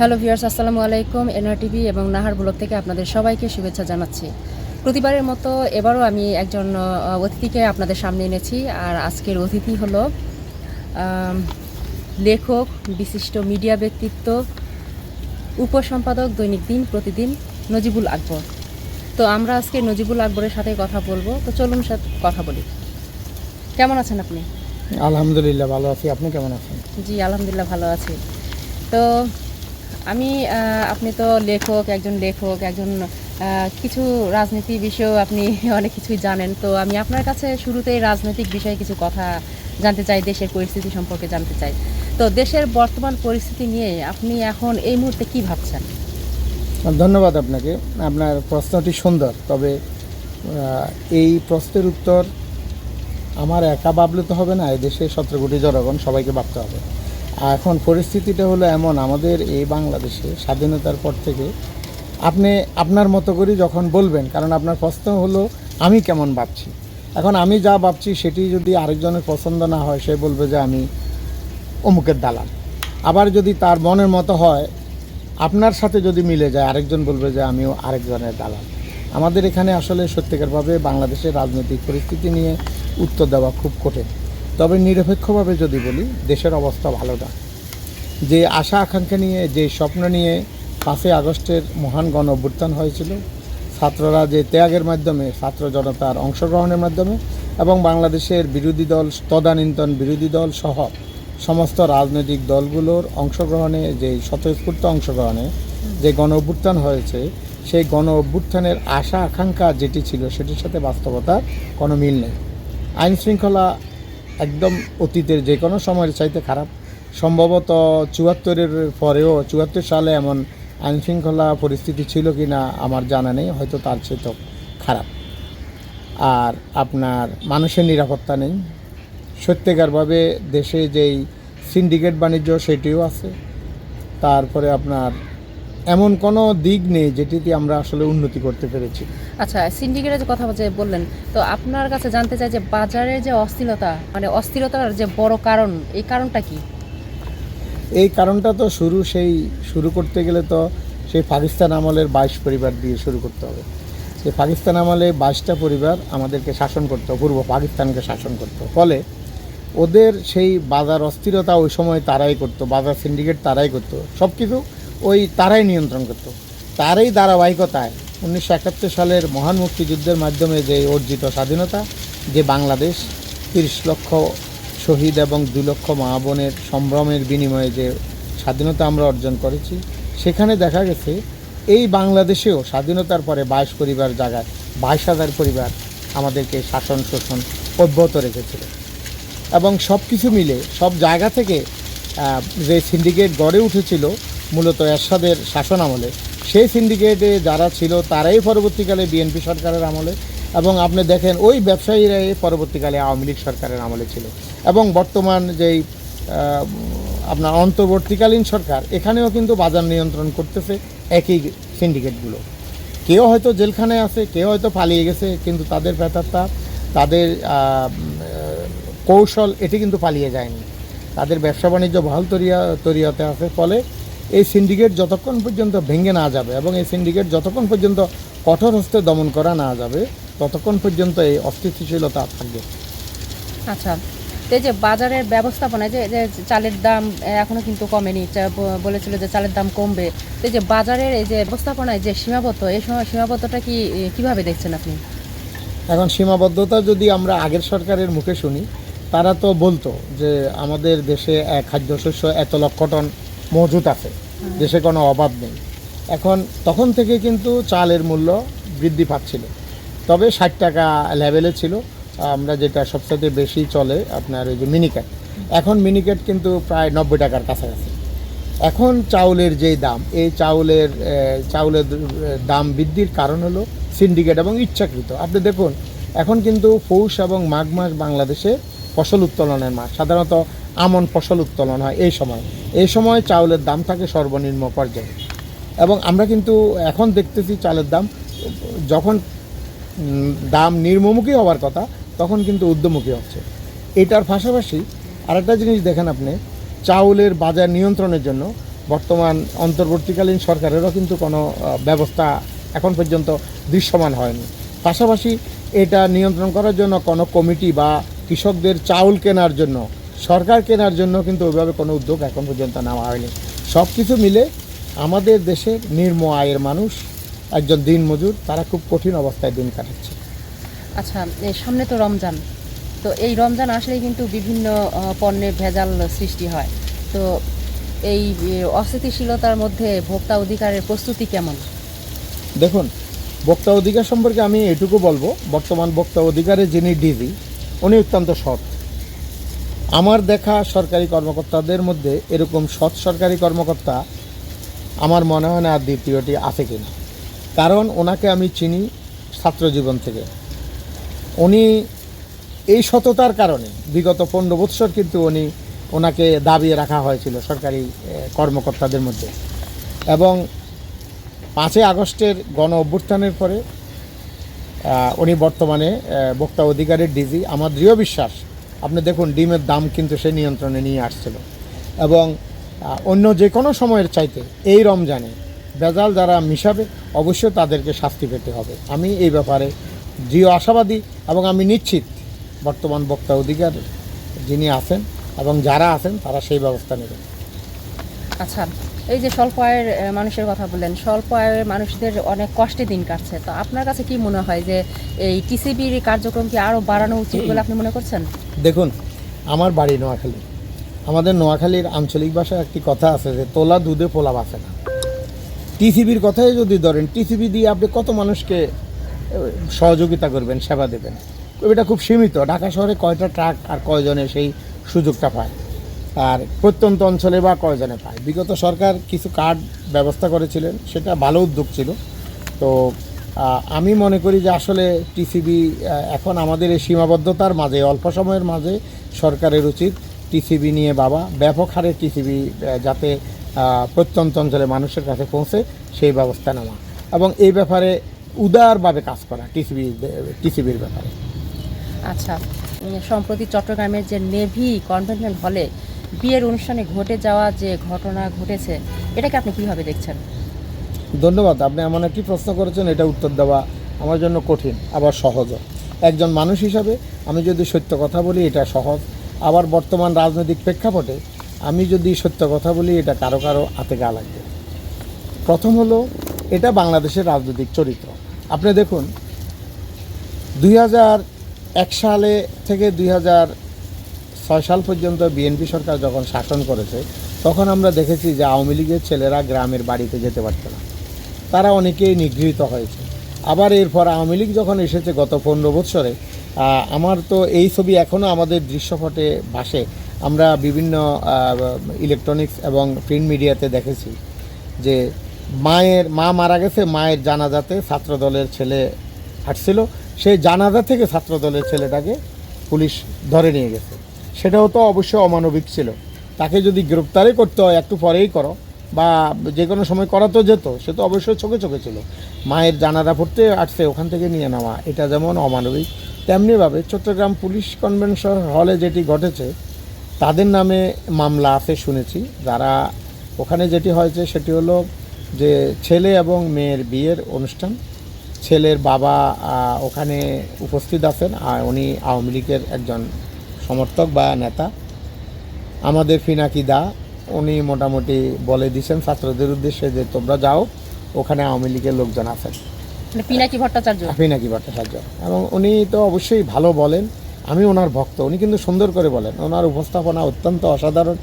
Hello viewers আসসালামু আলাইকুম। NR TV এবং নাহার ব্লগ থেকে আপনাদের সবাইকে শুভেচ্ছা জানাচ্ছি। প্রতিবারের মতো এবারও আমি একজন অতিথিকে আপনাদের সামনে এনেছি। আর আজকের অতিথি হলো লেখক বিশিষ্ট মিডিয়া ব্যক্তিত্ব উপসম্পাদক দৈনিক দিন প্রতিদিন নজিবুল আকবর। তো আমরা আজকে নজিবুল আকবরের সাথে কথা বলব। তো চলুন সাথে কথা বলি। কেমন আছেন আপনি? আলহামদুলিল্লাহ ভালো আছি। আপনি কেমন আছেন? জি আলহামদুলিল্লাহ ভালো আছি। তো আমি আপনি তো লেখক, একজন লেখক, একজন কিছু রাজনীতি বিষয়েও আপনি অনেক কিছুই জানেন। তো আমি আপনার কাছে শুরুতেই রাজনৈতিক বিষয়ে কিছু কথা জানতে চাই, দেশের পরিস্থিতি সম্পর্কে জানতে চাই। তো দেশের বর্তমান পরিস্থিতি নিয়ে আপনি এখন এই মুহূর্তে কি ভাবছেন? ধন্যবাদ আপনাকে। আপনার প্রশ্নটি সুন্দর, তবে এই প্রশ্নের উত্তর আমার একা ভাবলে তো হবে না এই দেশে সতেরো কোটি জনগণ, সবাইকে ভাবতে হবে। এখন পরিস্থিতিটা হলো এমন, আমাদের এই বাংলাদেশে স্বাধীনতার পর থেকে আপনি আপনার মতো করে যখন বলবেন, কারণ আপনার প্রশ্ন হলো, আমি কেমন ভাবছি? এখন আমি যা ভাবছি সেটি যদি আরেকজনের পছন্দ না হয়, সে বলবে যে আমি অমুকের দালাল। আবার যদি তার মনের মতো হয়, আপনার সাথে যদি মিলে যায়, আরেকজন বলবে যে আমিও আরেকজনের দালাল। আমাদের এখানে আসলে সত্যিকারভাবে বাংলাদেশের রাজনৈতিক পরিস্থিতি নিয়ে উত্তর দেওয়া খুব কঠিন। তবে নিরপেক্ষভাবে যদি বলি, দেশের অবস্থা ভালো না। যে আশা আকাঙ্ক্ষা নিয়ে, যে স্বপ্ন নিয়ে পাঁচই আগস্টের মহান গণ অভ্যুত্থান হয়েছিল, ছাত্ররা যে ত্যাগের মাধ্যমে, ছাত্র জনতার অংশগ্রহণের মাধ্যমে এবং বাংলাদেশের বিরোধী দল, তদানীন্তন বিরোধী দল সহ সমস্ত রাজনৈতিক দলগুলোর অংশগ্রহণে, যে স্বতঃস্ফূর্ত অংশগ্রহণে যে গণ অভ্যুত্থান হয়েছে, সেই গণ অভ্যুত্থানের আশা আকাঙ্ক্ষা যেটি ছিল, সেটির সাথে বাস্তবতার কোনো মিল নেই। আইন শৃঙ্খলা একদম অতীতের যে কোনো সময়ের চাইতে খারাপ। সম্ভবত চুয়াত্তরের পরেও, চুয়াত্তর সালে এমন আইন শৃঙ্খলা পরিস্থিতি ছিল কি না আমার জানা নেই, হয়তো তার চেয়ে তো খারাপ। আর আপনার মানুষের নিরাপত্তা নেই। সত্যিকারভাবে দেশে যেই সিন্ডিকেট বাণিজ্য, সেটিও আছে। তারপরে আপনার এমন কোনো দিক নেই যেটিতে আমরা আসলে উন্নতি করতে পেরেছি। আচ্ছা সিন্ডিকেটের যে কথা যে বললেন তো আপনার কাছে জানতে চাই যে বাজারের যে অস্থিরতা মানে অস্থিরতার যে বড় কারণ এই কারণটা কি? এই কারণটা তো শুরু সেই শুরু করতে গেলে তো সেই পাকিস্তান আমলের বাইশ পরিবার দিয়ে শুরু করতে হবে। সেই পাকিস্তান আমলে বাইশটা পরিবার আমাদেরকে শাসন করতো পূর্ব পাকিস্তানকে শাসন করতো ফলে ওদের সেই বাজার অস্থিরতা ওই সময় তারাই করতো বাজার সিন্ডিকেট তারাই করতো। সব কিছু ওই তারাই নিয়ন্ত্রণ করতো। তারই ধারাবাহিকতায় উনিশশো একাত্তর সালের মহান মুক্তিযুদ্ধের মাধ্যমে যে অর্জিত স্বাধীনতা, যে বাংলাদেশ তিরিশ লক্ষ শহীদ এবং দু লক্ষ মা বোনের সম্ভ্রমের বিনিময়ে যে স্বাধীনতা আমরা অর্জন করেছি, সেখানে দেখা গেছে এই বাংলাদেশেও স্বাধীনতার পরে বাইশ পরিবার জায়গায়, বাইশ হাজার পরিবার আমাদেরকে শাসন শোষণ অব্যাহত রেখেছিল। এবং সব কিছু মিলে সব জায়গা থেকে যে সিন্ডিকেট গড়ে উঠেছিল মূলত এরশাদের শাসন আমলে। সেই সিন্ডিকেটে যারা ছিল, তারাই পরবর্তীকালে বিএনপি সরকারের আমলে এবং আপনি দেখেন, ওই ব্যবসায়ীরাই পরবর্তীকালে আওয়ামী লীগ সরকারের আমলে ছিল। এবং বর্তমান যেই আপনার অন্তর্বর্তীকালীন সরকার, এখানেও কিন্তু বাজার নিয়ন্ত্রণ করতেছে একই সিন্ডিকেটগুলো কেউ হয়তো জেলখানায় আছে, কেউ হয়তো পালিয়ে গেছে, কিন্তু তাদের ব্যাপারটা তাদের কৌশল, এটি কিন্তু পালিয়ে যায়নি। তাদের ব্যবসা বাণিজ্য বহাল তরিয়া, তরিয়াতে আছে, ফলে এই সিন্ডিকেট যতক্ষণ পর্যন্ত ভেঙে না যাবে এবং এই সিন্ডিকেট যতক্ষণ পর্যন্ত কঠোর হস্তে দমন করা না যাবে ততক্ষণ পর্যন্ত এই অস্থিতিশীলতা থাকবে। আচ্ছা এই যে বাজারের ব্যবস্থাপনা যে যে চালের দাম এখনও কিন্তু কমেনি বলেছিল যে চালের দাম কমবে। এই যে বাজারের এই যে ব্যবস্থাপনায় যে সীমাবদ্ধ এই সময় সীমাবদ্ধটা কি কীভাবে দেখছেন আপনি? এখন সীমাবদ্ধতা যদি আমরা আগের সরকারের মুখে শুনি তারা তো বলতো যে আমাদের দেশে খাদ্যশস্য এত লক্ষ টন মজুত আছে। দেশে কোনো অভাব নেই। এখন তখন থেকে কিন্তু চালের মূল্য বৃদ্ধি পাচ্ছিল। তবে ষাট টাকা লেভেলে ছিল। আমরা যেটা সবচেয়ে বেশি চলে আপনার ওই যে মিনিকেট এখন মিনিকেট কিন্তু প্রায় নব্বই টাকার কাছাকাছি। এখন চাউলের যেই দাম, এই চাউলের চাউলের দাম বৃদ্ধির কারণ হলো সিন্ডিকেট এবং ইচ্ছাকৃত। আপনি দেখুন, এখন কিন্তু পৌষ এবং মাঘ মাস বাংলাদেশে ফসল উত্তোলনের মাস। সাধারণত আমন ফসল উত্তোলন হয় এই সময়। এই সময় চাউলের দাম থাকে সর্বনিম্ন পর্যায়ে। এবং আমরা কিন্তু এখন দেখতেছি চালের দাম, যখন দাম নির্মমুখী হওয়ার কথা, তখন কিন্তু উদ্যমুখী হচ্ছে। এটার পাশাপাশি আরেকটা জিনিস দেখেন আপনি, চাউলের বাজার নিয়ন্ত্রণের জন্য বর্তমান অন্তর্বর্তীকালীন সরকারেরও কিন্তু কোনো ব্যবস্থা এখন পর্যন্ত দৃশ্যমান হয়নি। পাশাপাশি এটা নিয়ন্ত্রণ করার জন্য কোনো কমিটি বা কৃষকদের চাউল কেনার জন্য সরকার কেনার জন্য কিন্তু ওইভাবে কোনো উদ্যোগ এখন পর্যন্ত নেওয়া হয়নি। সব কিছু মিলে আমাদের দেশের নিম্ন আয়ের মানুষ একজন দিনমজুর তারা খুব কঠিন অবস্থায় দিন কাটাচ্ছে। আচ্ছা সামনে তো রমজান। তো এই রমজান আসলেই কিন্তু বিভিন্ন আহ, পণ্যে ভেজাল সৃষ্টি হয়। তো এই অস্থিতিশীলতার মধ্যে ভোক্তা অধিকারের প্রস্তুতি কেমন? দেখুন ভোক্তা অধিকার সম্পর্কে আমি এটুকু বলব বর্তমান ভোক্তা অধিকারের যিনি ডিজি উনি অত্যন্ত সৎ। আমার দেখা সরকারি কর্মকর্তাদের মধ্যে এরকম সৎ সরকারি কর্মকর্তা আমার মনে হয় না আর দ্বিতীয়টি আছে কিনা। কারণ ওনাকে আমি চিনি ছাত্র জীবন থেকে। উনি এই সততার কারণে বিগত পনেরো বৎসর কিন্তু উনি ওনাকে দাবিয়ে রাখা হয়েছিল সরকারি কর্মকর্তাদের মধ্যে। এবং পাঁচই আগস্টের গণ অভ্যুত্থানের পরে উনি বর্তমানে ভোক্তা অধিকারের ডিজি। আমার দৃঢ় বিশ্বাস আপনি দেখুন, ডিমের দাম কিন্তু সে নিয়ন্ত্রণে নিয়ে আসছিল। এবং অন্য যে কোনো সময়ের চাইতে এই রমজানে ভেজাল যারা মিশাবে, অবশ্যই তাদেরকে শাস্তি পেতে হবে। আমি এই ব্যাপারে দৃঢ় আশাবাদী এবং আমি নিশ্চিত বর্তমান বক্তা অধিকার যিনি আছেন এবং যারা আছেন, তারা সেই ব্যবস্থা নেবেন। আচ্ছা এই যে স্বল্প আয়ের মানুষের কথা বললেন, স্বল্প আয়ের মানুষদের অনেক কষ্টে দিন কাটছে। তো আপনার কাছে কি মনে হয় যে এই টিসিবির কার্যক্রম কি আরও বাড়ানো উচিত বলে আপনি মনে করছেন? দেখুন, আমার বাড়ি নোয়াখালী। আমাদের নোয়াখালীর আঞ্চলিক ভাষায় একটি কথা আছে যে, তোলা দুধে পোলা বাসে না। টিসিবির কথাই যদি ধরেন, টিসিবি দিয়ে আপনি কত মানুষকে সহযোগিতা করবেন, সেবা দেবেন? এটা খুব সীমিত। ঢাকা শহরে কয়টা ট্রাক আর কয়জনে সেই সুযোগটা পায়? আর প্রত্যন্ত অঞ্চলে বা কয়জনে পায়? বিগত সরকার কিছু কার্ড ব্যবস্থা করেছিলেন, সেটা ভালো উদ্যোগ ছিল। তো আমি মনে করি যে আসলে টিসিবি এখন আমাদের এই সীমাবদ্ধতার মাঝে, অল্প সময়ের মাঝে সরকারের উচিত টিসিবি নিয়ে বাবা ব্যাপক হারে টিসিবি যাতে প্রত্যন্ত অঞ্চলে মানুষের কাছে পৌঁছে সেই ব্যবস্থা নেওয়া। এবং এই ব্যাপারে উদারভাবে কাজ করা টিসিবি টিসিবির ব্যাপারে। আচ্ছা সম্প্রতি চট্টগ্রামের যে নেভি কনভেনশন হলে বিয়ের অনুষ্ঠানে ঘটে যাওয়া যে ঘটনা ঘটেছে, এটাকে আপনি কীভাবে দেখছেন? ধন্যবাদ, আপনি এমন একটি প্রশ্ন করেছেন, এটা উত্তর দেওয়া আমার জন্য কঠিন, আবার সহজও একজন মানুষ হিসাবে আমি যদি সত্য কথা বলি, এটা সহজ। আবার বর্তমান রাজনৈতিক প্রেক্ষাপটে আমি যদি সত্য কথা বলি, এটা কারও কারও হাতে গা লাগবে। প্রথম হলো, এটা বাংলাদেশের রাজনৈতিক চরিত্র। আপনি দেখুন, দুই এক সালে থেকে দুই হাজার ছয় সাল পর্যন্ত বিএনপি সরকার যখন শাসন করেছে, তখন আমরা দেখেছি যে আওয়ামী লীগের ছেলেরা গ্রামের বাড়িতে যেতে পারত না। তারা অনেকেই নিগৃহীত হয়েছে। আবার এরপর আওয়ামী লীগ যখন এসেছে গত পনেরো বৎসরে আমার তো এই ছবি এখনও আমাদের দৃশ্যপটে ভাসে। আমরা বিভিন্ন ইলেকট্রনিক্স এবং প্রিন্ট মিডিয়াতে দেখেছি যে মায়ের, মা মারা গেছে, মায়ের জানাজাতে ছাত্রদলের ছেলে হাঁটছিল। সেই জানাজা থেকে ছাত্রদলের ছেলেটাকে পুলিশ ধরে নিয়ে গেছে। সেটাও তো অবশ্যই অমানবিক ছিল। তাকে যদি গ্রেপ্তারই করতে হয়, একটু পরেই করো। বা যে কোনো সময় করা তো যেত, সে তো অবশ্যই চোখে চোখে ছিল। মায়ের জানাজা পড়তে আসছে, ওখান থেকে নিয়ে নেওয়া। এটা যেমন অমানবিক, তেমনিভাবে চট্টগ্রাম পুলিশ কনভেনশন হলে যেটি ঘটেছে, তাদের নামে মামলা আছে শুনেছি। যারা ওখানে যেটি হয়েছে, সেটি হলো যে ছেলে এবং মেয়ের বিয়ের অনুষ্ঠান। ছেলের বাবা ওখানে উপস্থিত আছেন, আর উনি আওয়ামী লীগের একজন সমর্থক বা নেতা। আমাদের ফিনাকি দা উনি মোটামুটি বলে দিয়েছেন ছাত্রদের উদ্দেশ্যে যে তোমরা যাও ওখানে আওয়ামী লীগের লোকজন আছেন। মানে পিনাকি ভট্টাচার্য? ফিনাকি ভট্টাচার্য। এবং উনি তো অবশ্যই ভালো বলেন আমি ওনার ভক্ত উনি কিন্তু সুন্দর করে বলেন। ওনার উপস্থাপনা অত্যন্ত অসাধারণ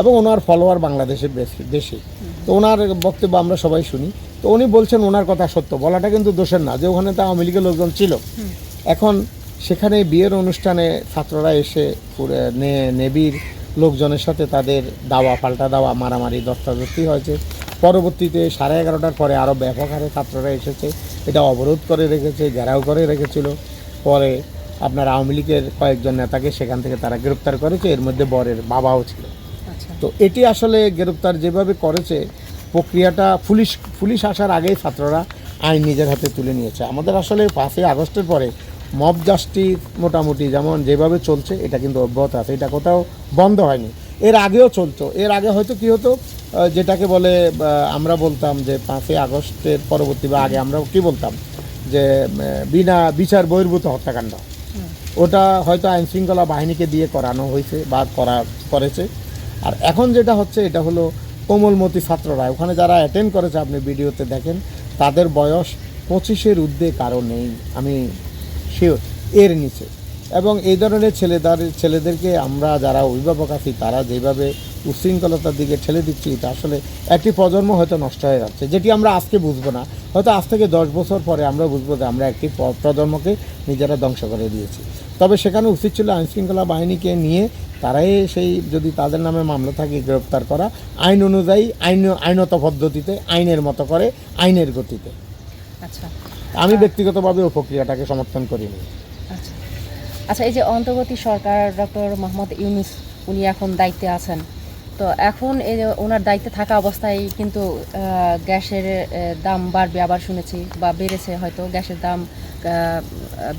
এবং ওনার ফলোয়ার বাংলাদেশে বেশি বেশি। তো ওনার বক্তব্য আমরা সবাই শুনি। তো উনি বলছেন ওনার কথা সত্য বলাটা কিন্তু দোষের না যে ওখানে তো আওয়ামী লীগের লোকজন ছিল। এখন সেখানে বিয়ের অনুষ্ঠানে ছাত্ররা এসে পুরো নে- নেবির লোকজনের সাথে তাদের দাওয়া পাল্টা দাওয়া মারামারি দস্তাদস্তি হয়েছে। পরবর্তীতে সাড়ে এগারোটার পরে আরও ব্যাপক হারে ছাত্ররা এসেছে। এটা অবরোধ করে রেখেছে ঘেরাও করে রেখেছিল। পরে আপনার আওয়ামী লীগের কয়েকজন নেতাকে সেখান থেকে তারা গ্রেপ্তার করেছে। এর মধ্যে বরের বাবাও ছিল। আচ্ছা। তো এটি আসলে গ্রেপ্তার যেভাবে করেছে প্রক্রিয়াটা পুলিশ পুলিশ আসার আগেই ছাত্ররা আইন নিজের হাতে তুলে নিয়েছে। আমাদের আসলে পাঁচই আগস্টের পরে মব জাস্টিস মোটামুটি যেমন যেভাবে চলছে এটা কিন্তু অব্যাহত আছে। এটা কোথাও বন্ধ হয়নি। এর আগেও চলতো। এর আগে হয়তো কী হতো? যেটাকে বলে আমরা বলতাম যে পাঁচই আগস্টের পরবর্তী বা আগে আমরা কি বলতাম? যে বিনা বিচার বহির্ভূত হত্যাকাণ্ড। ওটা হয়তো আইন শৃঙ্খলা বাহিনীকে দিয়ে করানো হয়েছে বা করা করেছে। আর এখন যেটা হচ্ছে এটা হলো কোমলমতি ছাত্ররা ওখানে যারা অ্যাটেন্ড করেছে আপনি ভিডিওতে দেখেন তাদের বয়স পঁচিশের ঊর্ধ্বে কারও নেই। আমি শিওর এর নিচে। এবং এই ধরনের ছেলেদের ছেলেদেরকে আমরা যারা অভিভাবক আছি, তারা যেভাবে উশৃঙ্খলতার দিকে ঠেলে দিচ্ছি, এটা আসলে একটি প্রজন্ম হয়তো নষ্ট হয়ে যাচ্ছে, যেটি আমরা আজকে বুঝব না। হয়তো আজ থেকে দশ বছর পরে আমরা বুঝব যে আমরা একটি প্রজন্মকে নিজেরা ধ্বংস করে দিয়েছি। তবে সেখানে উচিত ছিল আইনশৃঙ্খলা বাহিনীকে নিয়ে তারাই সেই যদি তাদের নামে মামলা থাকে, গ্রেপ্তার করা, আইন অনুযায়ী আইন আইনত পদ্ধতিতে, আইনের মতো করে, আইনের গতিতে। আচ্ছা। আমি ব্যক্তিগতভাবে ওই প্রক্রিয়াটাকে সমর্থন করিনি। আচ্ছা। আচ্ছা এই যে অন্তর্বর্তী সরকার ডক্টর মোহাম্মদ ইউনুস, উনি এখন দায়িত্বে আছেন। তো এখন এই ওনার দায়িত্বে থাকা অবস্থায় কিন্তু গ্যাসের দাম বাড়বে আবার শুনেছি বা বেড়েছে হয়তো, গ্যাসের দাম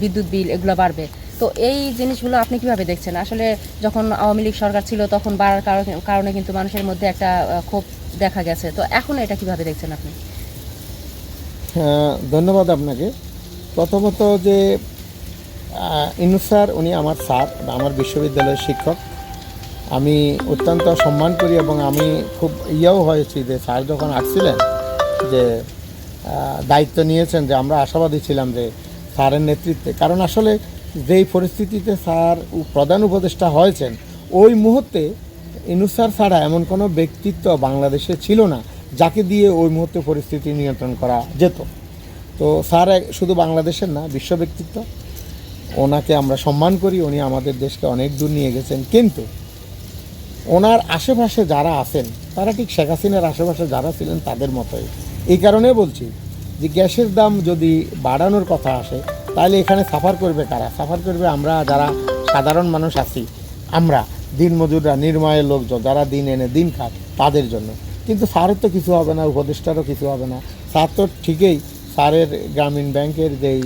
বিদ্যুৎ বিল এগুলো বাড়বে। তো এই জিনিসগুলো আপনি কীভাবে দেখছেন? আসলে যখন আওয়ামী লীগ সরকার ছিল তখন বাড়ার কারণে কিন্তু মানুষের মধ্যে একটা ক্ষোভ দেখা গেছে। তো এখন এটা কীভাবে দেখছেন আপনি? ধন্যবাদ আপনাকে। প্রথমত যে ইনু স্যার, উনি আমার স্যার, বা আমার বিশ্ববিদ্যালয়ের শিক্ষক। আমি অত্যন্ত সম্মান করি এবং আমি খুব ইয়েও হয়েছি যে স্যার যখন আসছিলেন যে দায়িত্ব নিয়েছেন যে আমরা আশাবাদী ছিলাম যে স্যারের নেতৃত্বে। কারণ আসলে যেই পরিস্থিতিতে স্যার প্রধান উপদেষ্টা হয়েছেন, ওই মুহূর্তে ইনু স্যার ছাড়া এমন কোনো ব্যক্তিত্ব বাংলাদেশে ছিল না। যাকে দিয়ে ওই মুহূর্তে পরিস্থিতি নিয়ন্ত্রণ করা যেত। তো স্যার শুধু বাংলাদেশের না, বিশ্ব ব্যক্তিত্ব। ওনাকে আমরা সম্মান করি, উনি আমাদের দেশকে অনেক দূর নিয়ে গেছেন। কিন্তু ওনার আশেপাশে যারা আছেন, তারা ঠিক শেখ হাসিনার আশেপাশে যারা ছিলেন, তাদের মতোই। এই কারণে বলছি যে গ্যাসের দাম যদি বাড়ানোর কথা আসে, তাহলে এখানে সাফার করবে কারা? সাফার করবে আমরা, যারা সাধারণ মানুষ আছি। আমরা, দিনমজুররা নির্ময়ের লোকজন, যারা দিন এনে দিন খায়, তাদের জন্য। কিন্তু স্যারের তো কিছু হবে না, উপদেষ্টারও কিছু হবে না। স্যার তো ঠিকই স্যারের গ্রামীণ ব্যাংকের যেই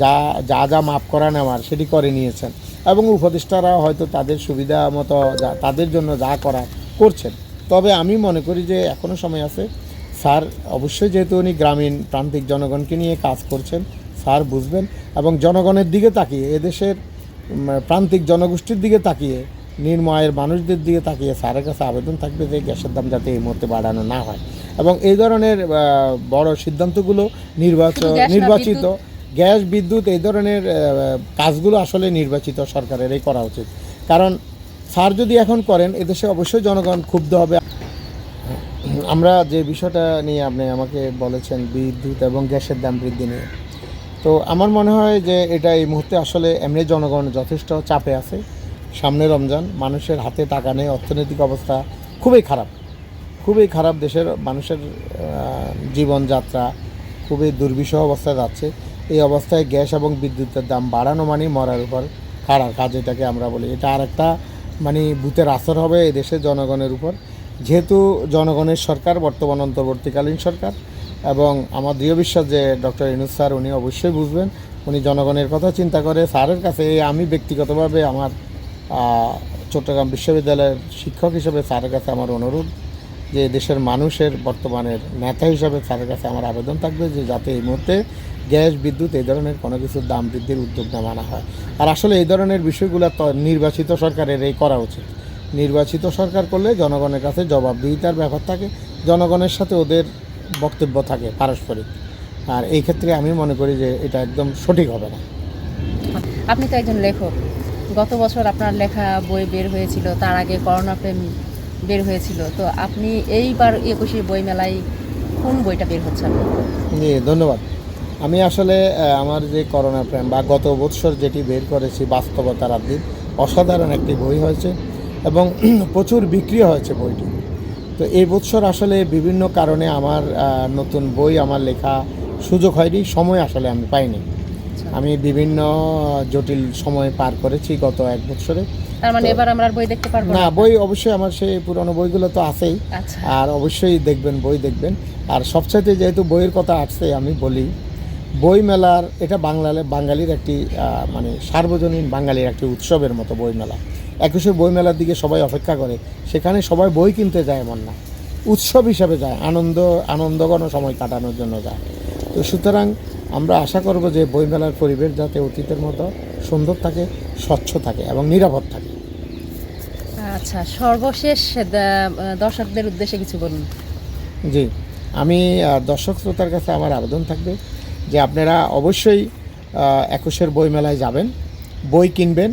যা যা যা মাপ করা নেওয়ার সেটি করে নিয়েছেন। এবং উপদেষ্টারা হয়তো তাদের সুবিধা মতো যা, তাদের জন্য যা করা করছেন। তবে আমি মনে করি যে এখনও সময় আছে। স্যার অবশ্যই যেহেতু উনি গ্রামীণ প্রান্তিক জনগণকে নিয়ে কাজ করছেন, স্যার বুঝবেন। এবং জনগণের দিকে তাকিয়ে, এদেশের প্রান্তিক জনগোষ্ঠীর দিকে তাকিয়ে নির্ময়ের মানুষদের দিকে তাকিয়ে স্যারের কাছে আবেদন থাকবে যে গ্যাসের দাম যাতে এই মুহূর্তে বাড়ানো না হয়। এবং এই ধরনের বড় সিদ্ধান্তগুলো নির্বাচন নির্বাচিত গ্যাস বিদ্যুৎ এই ধরনের কাজগুলো আসলে নির্বাচিত সরকারেরই করা উচিত। কারণ স্যার যদি এখন করেন এদেশে অবশ্যই জনগণ ক্ষুব্ধ হবে। আমরা যে বিষয়টা নিয়ে আপনি আমাকে বলেছেন বিদ্যুৎ এবং গ্যাসের দাম বৃদ্ধি নিয়ে তো আমার মনে হয় যে এটা এই মুহূর্তে আসলে এমনি জনগণ যথেষ্ট চাপে আছে। সামনে রমজান, মানুষের হাতে টাকা নেই, অর্থনৈতিক অবস্থা খুবই খারাপ। খুবই খারাপ দেশের মানুষের জীবনযাত্রা খুবই দুর্বিষহ অবস্থায় যাচ্ছে। এই অবস্থায় গ্যাস এবং বিদ্যুতের দাম বাড়ানো মানে মরার উপর খাড়া কাজ এটাকে আমরা বলি। এটা আর একটা মানে ভূতের আসর হবে এই দেশের জনগণের উপর। যেহেতু জনগণের সরকার, বর্তমান অন্তর্বর্তীকালীন সরকার এবং আমার দৃঢ় বিশ্বাস যে ডক্টর ইনুস স্যার, উনি অবশ্যই বুঝবেন। উনি জনগণের কথা চিন্তা করে স্যারের কাছে আমি ব্যক্তিগতভাবে আমার চট্টগ্রাম বিশ্ববিদ্যালয়ের শিক্ষক হিসেবে স্যারের কাছে আমার অনুরোধ যে দেশের মানুষের বর্তমানের নেতা হিসাবে স্যারের কাছে আমার আবেদন থাকবে যে যাতে এই মুহূর্তে গ্যাস, বিদ্যুৎ এই ধরনের কোনো কিছুর দাম বৃদ্ধির উদ্যোগ নেওয়া না হয়। আর আসলে এই ধরনের বিষয়গুলো তো নির্বাচিত সরকারের এই করা উচিত। নির্বাচিত সরকার করলে জনগণের কাছে জবাবদিহিতার ব্যাপার থাকে, জনগণের সাথে ওদের বক্তব্য থাকে পারস্পরিক। আর এই ক্ষেত্রে আমি মনে করি যে এটা একদম সঠিক হবে না। আপনি তো একজন লেখক। গত বছর আপনার লেখা বই বের হয়েছিল, তার আগে করোনা প্রেম বের হয়েছিল, তো আপনি এইবার একুশে বই মেলায় কোন বইটা বের হচ্ছে ধন্যবাদ। আমি আসলে আমার যে করোনা প্রেম বা গত বৎসর যেটি বের করেছি বাস্তবতার আদিন অসাধারণ একটি বই হয়েছে এবং প্রচুর বিক্রি হয়েছে বইটি। তো এই বৎসর আসলে বিভিন্ন কারণে আমার নতুন বই, আমার লেখা সুযোগ হয়নি, সময় আসলে আমি পাইনি। আমি বিভিন্ন জটিল সময় পার করেছি গত এক বছরে। তার মানে এবার আমরা বই দেখতে পারব না বই অবশ্যই আমার সেই পুরনো বইগুলো তো আছেই। আচ্ছা। আর অবশ্যই দেখবেন বই দেখবেন। আর সবচাইতে যেহেতু বইয়ের কথা আসছে আমি বলি বই মেলার এটা বাংলালে বাঙালির একটি মানে সার্বজনীন বাঙালির একটি উৎসবের মতো বই মেলা। একুশে বই মেলার দিকে সবাই অপেক্ষা করে সেখানে সবাই বই কিনতে যায় এমন না। উৎসব হিসাবে যায় আনন্দ আনন্দঘন সময় কাটানোর জন্য যায়। তো সুতরাং আমরা আশা করব যে বইমেলার পরিবেশ যাতে অতীতের মতো সুন্দর থাকে স্বচ্ছ থাকে এবং নিরাপদ থাকে। আচ্ছা সর্বশেষ দর্শকদের উদ্দেশ্যে কিছু বলুন। জি আমি দর্শক শ্রোতার কাছে আমার আবেদন থাকবে যে আপনারা অবশ্যই একুশের বই মেলায় যাবেন বই কিনবেন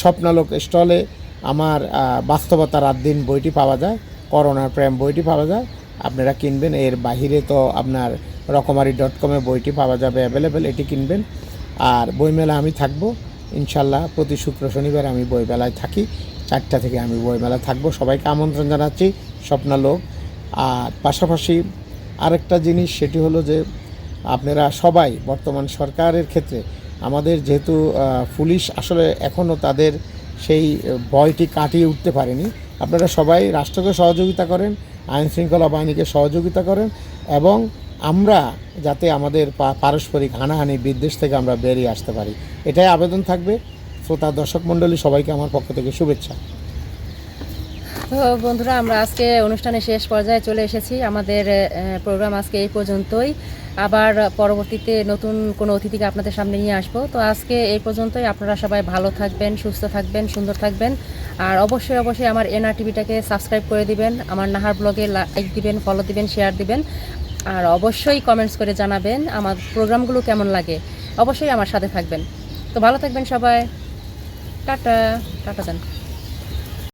স্বপ্নালোক স্টলে আমার বাস্তবতা রাত দিন বইটি পাওয়া যায় করোনার প্রেম বইটি পাওয়া যায় আপনারা কিনবেন এর বাহিরে তো আপনার রকমারি ডট কমে বইটি পাওয়া যাবে অ্যাভেলেবেল এটি কিনবেন। আর বইমেলা আমি থাকব। ইনশাল্লাহ প্রতি শুক্র শনিবার আমি বইমেলায় থাকি। চারটা থেকে আমি বইমেলায় থাকব। সবাইকে আমন্ত্রণ জানাচ্ছি স্বপ্নালোক আর পাশাপাশি আরেকটা জিনিস, সেটি হলো যে আপনারা সবাই বর্তমান সরকারের ক্ষেত্রে আমাদের যেহেতু পুলিশ আসলে এখনও তাদের সেই ভয়টি কাটিয়ে উঠতে পারেনি। আপনারা সবাই রাষ্ট্রকে সহযোগিতা করেন আইন শৃঙ্খলা বাহিনীকে সহযোগিতা করেন এবং আমরা যাতে আমাদের পারস্পরিক হানাহানি বিদ্বেষ থেকে আমরা বেরিয়ে আসতে পারি। এটাই আবেদন থাকবে। শ্রোতা, দর্শক মণ্ডলী, সবাইকে আমার পক্ষ থেকে শুভেচ্ছা। তো বন্ধুরা, আমরা আজকে অনুষ্ঠানের শেষ পর্যায়ে চলে এসেছি। আমাদের প্রোগ্রাম আজকে এই পর্যন্তই। আবার পরবর্তীতে নতুন কোনো অতিথিকে আপনাদের সামনে নিয়ে আসব। তো আজকে এই পর্যন্তই। আপনারা সবাই ভালো থাকবেন, সুস্থ থাকবেন, সুন্দর থাকবেন। আর অবশ্যই অবশ্যই আমার এনআর টিভিটাকে সাবস্ক্রাইব করে দিবেন। আমার নাহার ব্লগে লাইক দিবেন ফলো দিবেন শেয়ার দিবেন। আর অবশ্যই কমেন্টস করে জানাবেন আমার প্রোগ্রামগুলো কেমন লাগে। অবশ্যই আমার সাথে থাকবেন। তো ভালো থাকবেন সবাই। টাটা। টাটা দেন।